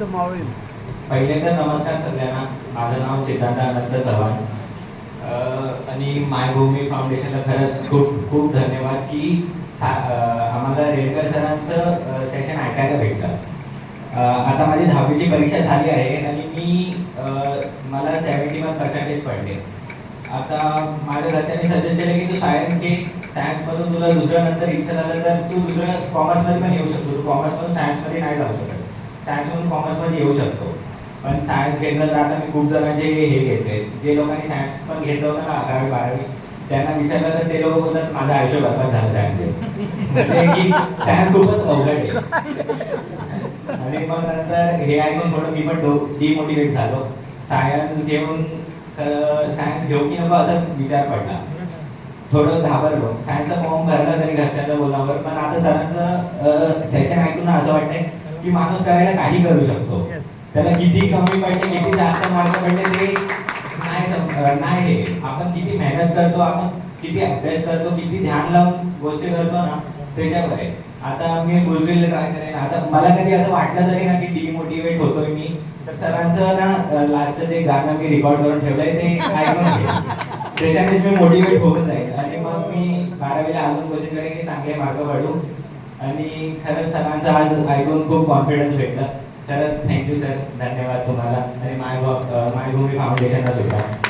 तुमचं मावळेल पहिले तर नमस्कार सगळ्यांना. माझं नाव सिद्धार्थ अनंत चव्हाण आणि मायभूमी फाउंडेशनला खरंच खूप खूप धन्यवाद की सा आम्हाला रेडकर सरांचं सेशन ऐकायला भेटलं. आता माझी दहावीची परीक्षा झाली आहे आणि मी मला सेवन्टी वन पर्सेंटेज पडले. आता माझ्या घरच्यांनी सजेस्ट केलं की तू सायन्स घे. सायन्समधून तुला दुसऱ्या नंतर इच्छा झालं तर तू दुसरं कॉमर्समध्ये पण येऊ शकतो. तू कॉमर्समधून सायन्समध्ये नाही जाऊ शकत. सायन्समधून कॉमर्समध्ये येऊ शकतो. पण सायन्स घेतलं तर आता मी खूप जणांचे हे घेतले. जे लोकांनी सायन्स पण घेतलं होतं ना अकरावी बारावी त्यांना विचारलं तर ते लोक बोलतात माझं आयुष्य बरबाद झालं सायन्स म्हणजे सायन्स खूपच अवघड आहे. आणि मग नंतर हे ऐकून थोडं मी पण डिमोटिवेट झालो. सायन्स घेऊन सायन्स घेऊ की नको असा विचार पडला. थोडं घाबरलो. सायन्सचा फॉर्म भरला तरी घरच्यांच्या बोलावर पण आता सरांचं सेशन ऐकून असं वाटतंय की माणूस करायला काही करू शकतो. त्याला किती कमी पडले किती जास्त मार्क पडले ते नाही नाही हे. आपण किती मेहनत करतो आपण किती अभ्यास करतो किती ध्यान लावून गोष्टी करतो ना त्याच्यावर आहे आता मी फुलफिल ट्राय करेन. आता मला कधी असं वाटलं तरी ना की डिमोटिवेट होतोय मी. तर सरांचं ना लास्टचं जे गाणं मी रेकॉर्ड करून ठेवलंय ते ऐकून. त्याच्यानेच मी मोटिवेट होऊन जाईल. आणि मग मी बारावीला अजून कोशिश करेन की चांगले मार्क पडू आणि खरंच सरांचं आज ऐकून खूप कॉन्फिडन्स भेटलं. खरंच थँक्यू सर धन्यवाद तुम्हाला. आणि माय मायभूमी फाउंडेशनला सुद्धा